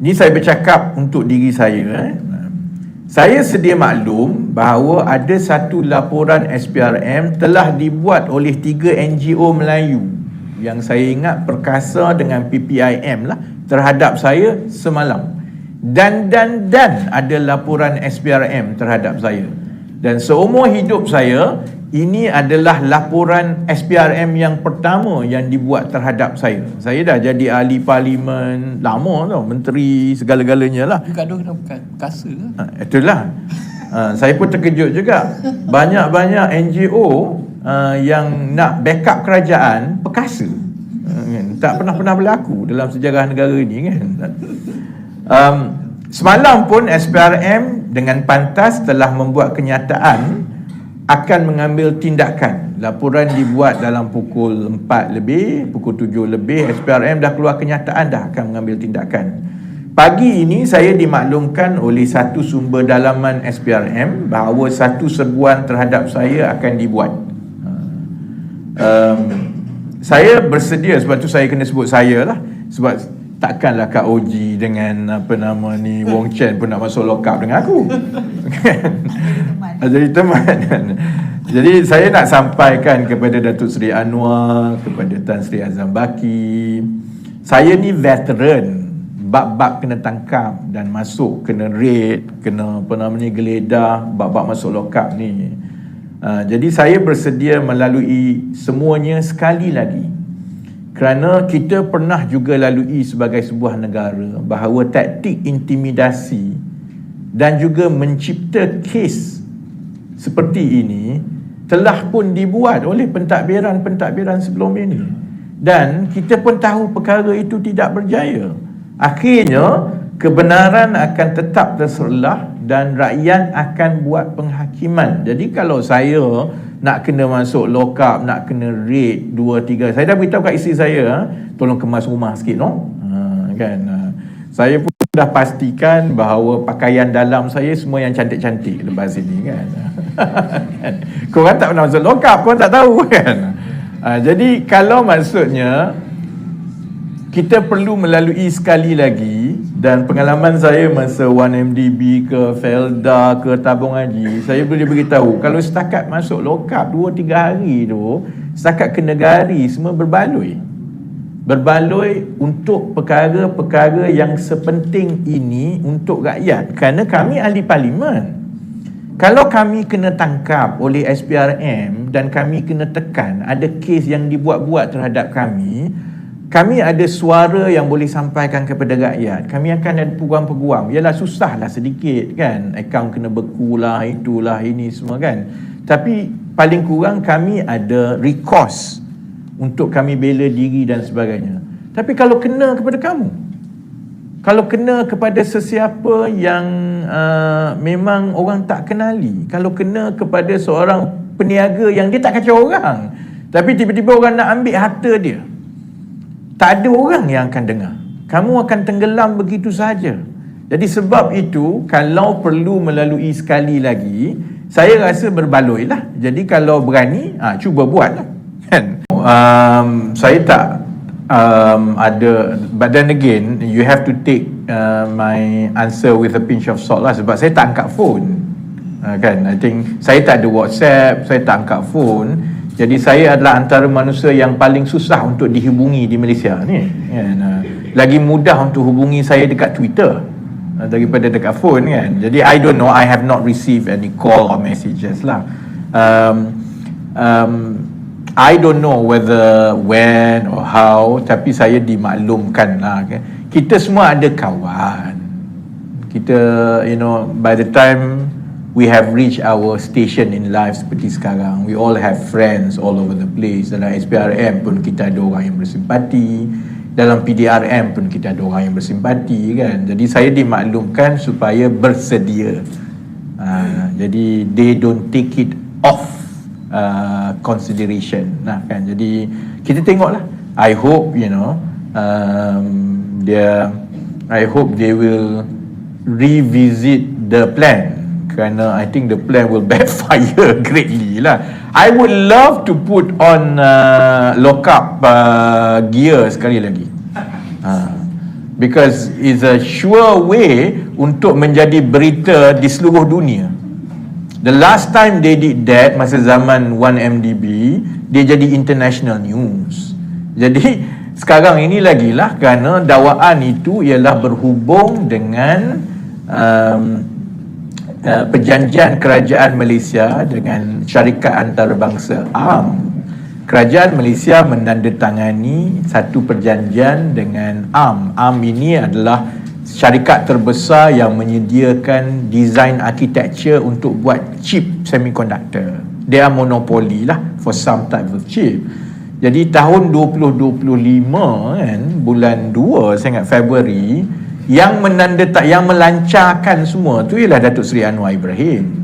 Ini saya bercakap untuk diri saya. Eh. Saya sedia maklum bahawa ada satu laporan SPRM telah dibuat oleh tiga NGO Melayu yang saya ingat perkasa dengan PPIM lah terhadap saya semalam. Dan dan dan ada laporan SPRM terhadap saya. Dan seumur hidup saya, ini adalah laporan SPRM yang pertama yang dibuat terhadap saya. Saya dah jadi ahli parlimen lama tau, menteri segala-galanya lah. Gaduh kena kasa ke? Ha, itulah. Ha, saya pun terkejut juga. Banyak-banyak NGO uh, yang nak backup kerajaan perkasa. Uh, kan? Tak pernah-pernah berlaku dalam sejarah negara ini kan. Um, semalam pun SPRM dengan pantas telah membuat kenyataan akan mengambil tindakan. Laporan dibuat dalam pukul 4 lebih, pukul 7 lebih, SPRM dah keluar kenyataan dah akan mengambil tindakan. Pagi ini saya dimaklumkan oleh satu sumber dalaman SPRM bahawa satu serbuan terhadap saya akan dibuat. Um, saya bersedia sebab tu saya kena sebut saya lah sebab takkanlah Kak Oji dengan apa nama ni Wong Chen pun nak masuk lokap dengan aku. Kan jadi teman. Jadi saya nak sampaikan kepada Datuk Seri Anwar kepada Tan Sri Azam Baki saya ni veteran. Bab-bab kena tangkap dan masuk kena raid kena apa nama ni geledah bab-bab masuk lokap ni. Uh, jadi saya bersedia melalui semuanya sekali lagi kerana kita pernah juga lalui sebagai sebuah negara bahawa taktik intimidasi dan juga mencipta kes seperti ini telah pun dibuat oleh pentadbiran-pentadbiran sebelum ini. Dan kita pun tahu perkara itu tidak berjaya. Akhirnya kebenaran akan tetap terserlah dan rakyat akan buat penghakiman jadi kalau saya nak kena masuk lock up, nak kena raid dua tiga. Saya dah beritahu kat isteri saya, ha, tolong kemas rumah sikit no. Ha, kan. Ha. Saya pun dah pastikan bahawa pakaian dalam saya semua yang cantik-cantik lepas ini kan. kan. Korang tak pernah masuk lock up, korang tak tahu kan. Ha, jadi kalau maksudnya kita perlu melalui sekali lagi dan pengalaman saya masa 1MDB ke Felda ke Tabung Haji saya boleh beritahu kalau setakat masuk lokap 2-3 hari tu setakat kena gari semua berbaloi. Berbaloi untuk perkara-perkara yang sepenting ini untuk rakyat. Kerana kami ahli parlimen. Kalau kami kena tangkap oleh SPRM dan kami kena tekan ada kes yang dibuat-buat terhadap kami kami ada suara yang boleh sampaikan kepada rakyat. Kami akan ada peguam-peguam. Yalah susahlah sedikit kan. Akaun kena beku lah, itulah, ini semua kan. Tapi paling kurang kami ada recourse untuk kami bela diri dan sebagainya. Tapi kalau kena kepada kamu, kalau kena kepada sesiapa yang uh, memang orang tak kenali, kalau kena kepada seorang peniaga yang dia tak kacau orang, tapi tiba-tiba orang nak ambil harta dia, tak ada orang yang akan dengar. Kamu akan tenggelam begitu saja. Jadi sebab itu kalau perlu melalui sekali lagi, saya rasa berbaloi lah. Jadi kalau berani, ha, cuba buat lah. Kan? Um, saya tak um, ada, but then again, you have to take uh, my answer with a pinch of salt lah. Sebab saya tak angkat phone. Uh, kan? I think saya tak ada WhatsApp, saya tak angkat phone. Jadi saya adalah antara manusia yang paling susah untuk dihubungi di Malaysia ni. Kan? Lagi mudah untuk hubungi saya dekat Twitter uh, daripada dekat phone kan. Jadi I don't know, I have not received any call or messages lah. Um, um, I don't know whether when or how, tapi saya dimaklumkan lah. Kan? Kita semua ada kawan. Kita, you know, by the time we have reached our station in life seperti sekarang. We all have friends all over the place. Dalam SPRM pun kita ada orang yang bersimpati. Dalam PDRM pun kita ada orang yang bersimpati kan. Jadi saya dimaklumkan supaya bersedia. Uh, jadi they don't take it off uh, consideration. Nah kan. Jadi kita tengoklah. I hope you know um, dia I hope they will revisit the plan kerana I think the plan will backfire greatly lah. I would love to put on uh, lock up uh, gear sekali lagi. Uh, because it's a sure way untuk menjadi berita di seluruh dunia the last time they did that masa zaman 1MDB dia jadi international news jadi sekarang ini lagi lah kerana dakwaan itu ialah berhubung dengan um, uh, perjanjian kerajaan Malaysia dengan syarikat antarabangsa ARM Kerajaan Malaysia menandatangani satu perjanjian dengan ARM. ARM ini adalah syarikat terbesar yang menyediakan design architecture untuk buat chip semiconductor. Dia monopoli lah for some type of chip. Jadi tahun 2025 kan bulan 2 saya ingat Februari yang menandatang yang melancarkan semua tu ialah Datuk Seri Anwar Ibrahim.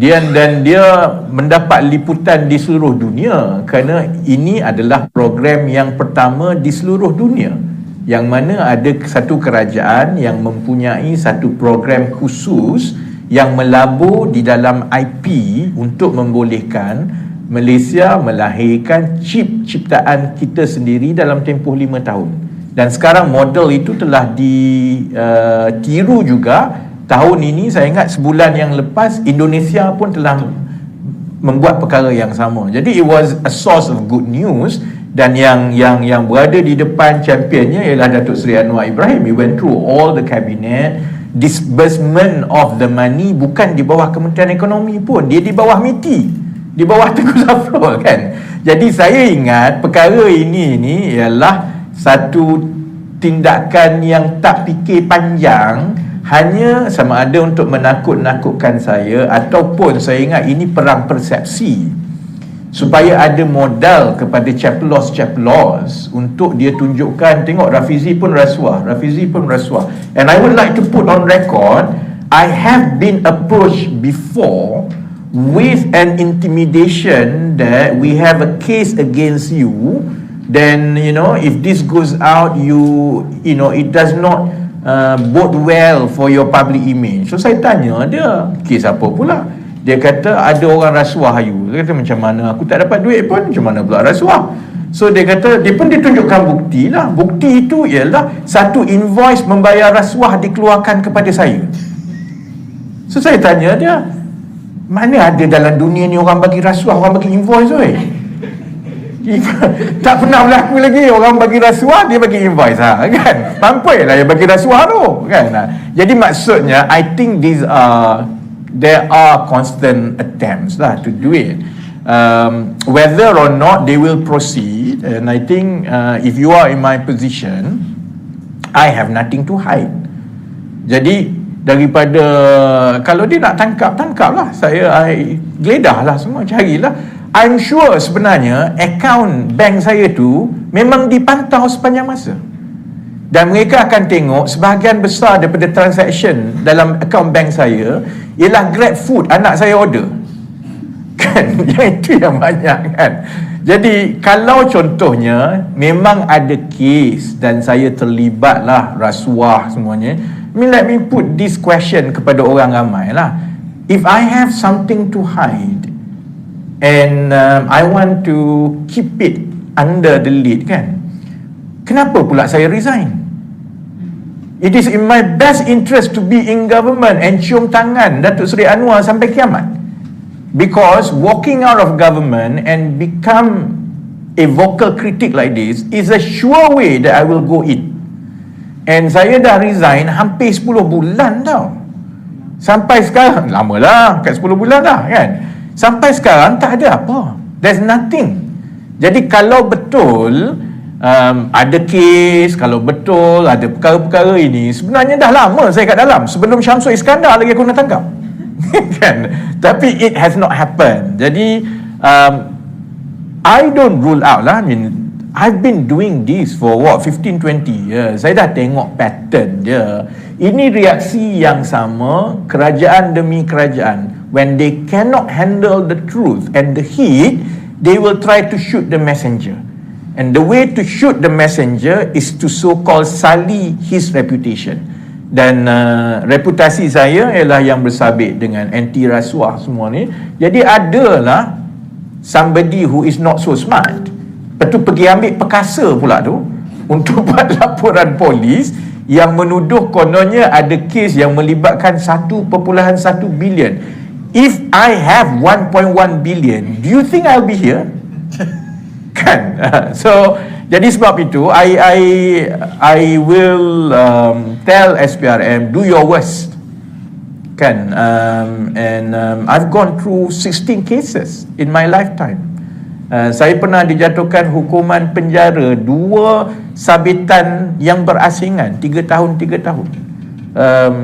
Dia dan dia mendapat liputan di seluruh dunia kerana ini adalah program yang pertama di seluruh dunia. Yang mana ada satu kerajaan yang mempunyai satu program khusus yang melabur di dalam IP untuk membolehkan Malaysia melahirkan chip ciptaan kita sendiri dalam tempoh lima tahun dan sekarang model itu telah ditiru uh, juga tahun ini saya ingat sebulan yang lepas Indonesia pun telah membuat perkara yang sama. Jadi it was a source of good news dan yang yang yang berada di depan championnya ialah Datuk Seri Anwar Ibrahim. He went through all the cabinet disbursement of the money bukan di bawah Kementerian Ekonomi pun, dia di bawah MITI, di bawah Tengku Zafrul kan. Jadi saya ingat perkara ini ni ialah satu tindakan yang tak fikir panjang hanya sama ada untuk menakut-nakutkan saya ataupun saya ingat ini perang persepsi. Supaya ada modal kepada chaplos-chaplos untuk dia tunjukkan tengok Rafizi pun rasuah Rafizi pun rasuah. And I would like to put on record I have been approached before with an intimidation that we have a case against you then you know if this goes out you you know it does not uh, bode well for your public image. So saya tanya dia, kes apa pula? Dia kata ada orang rasuah you. Dia kata macam mana aku tak dapat duit pun macam mana pula rasuah? So dia kata dia pun ditunjukkan bukti lah. Bukti itu ialah satu invoice membayar rasuah dikeluarkan kepada saya. So saya tanya dia, mana ada dalam dunia ni orang bagi rasuah, orang bagi invoice oi? tak pernah berlaku lagi. Orang bagi rasuah dia bagi invoice ha, kan? Mampu lah yang bagi rasuah tu kan? Ha. jadi maksudnya I think these are there are constant attempts lah to do it. Um, whether or not they will proceed and I think uh, if you are in my position I have nothing to hide. Jadi daripada kalau dia nak tangkap tangkap lah. Saya I geledah lah semua carilah I'm sure sebenarnya akaun bank saya tu memang dipantau sepanjang masa. Dan mereka akan tengok sebahagian besar daripada transaction dalam akaun bank saya ialah grab food anak saya order. Kan? Yang itu yang banyak kan. Jadi kalau contohnya memang ada kes dan saya terlibat lah rasuah semuanya. Let me put this question kepada orang ramai lah. If I have something to hide, and um, I want to keep it under the lid kan? Kenapa pula saya resign? It is in my best interest to be in government and cium tangan Datuk Seri Anwar sampai kiamat. Because walking out of government and become a vocal critic like this is a sure way that I will go in. And saya dah resign hampir 10 bulan tau. Sampai sekarang lama lah kat 10 bulan dah kan Sampai sekarang tak ada apa. There's nothing. Jadi kalau betul um, ada kes, kalau betul ada perkara-perkara ini, sebenarnya dah lama saya kat dalam. Sebelum Syamsul Iskandar lagi aku nak tangkap. kan? Tapi it has not happened. Jadi um, I don't rule out lah. I mean, I've been doing this for what 15 20 years. Saya dah tengok pattern dia. Ini reaksi yang sama kerajaan demi kerajaan when they cannot handle the truth and the heat, they will try to shoot the messenger. And the way to shoot the messenger is to so-called sully his reputation. Dan uh, reputasi saya ialah yang bersabit dengan anti rasuah semua ni. Jadi adalah somebody who is not so smart. Lepas tu pergi ambil perkasa pula tu. untuk buat laporan polis yang menuduh kononnya ada kes yang melibatkan 1.1 bilion. If I have 1.1 billion, do you think I'll be here? kan so jadi sebab itu I I I will um, tell SPRM do your worst kan um, and um, I've gone through 16 cases in my lifetime uh, saya pernah dijatuhkan hukuman penjara dua sabitan yang berasingan 3 tahun 3 tahun. Um,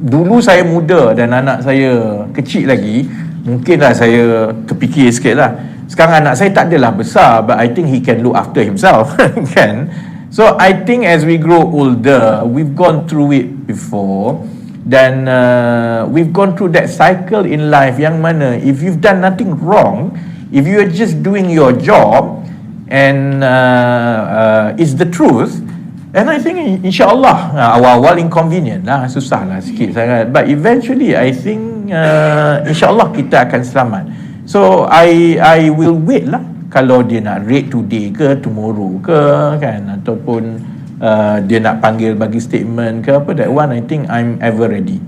dulu saya muda dan anak saya kecil lagi mungkinlah saya terfikir sikit lah. Sekarang anak saya tak adalah besar but I think he can look after himself kan? So I think as we grow older we've gone through it before. Dan uh, we've gone through that cycle in life yang mana if you've done nothing wrong if you are just doing your job and uh, uh, it's the truth And I think insyaAllah uh, awal-awal inconvenient lah, susah lah sikit sangat. But eventually I think uh, insyaAllah kita akan selamat. So I I will wait lah kalau dia nak rate today ke tomorrow ke kan ataupun uh, dia nak panggil bagi statement ke apa that one I think I'm ever ready.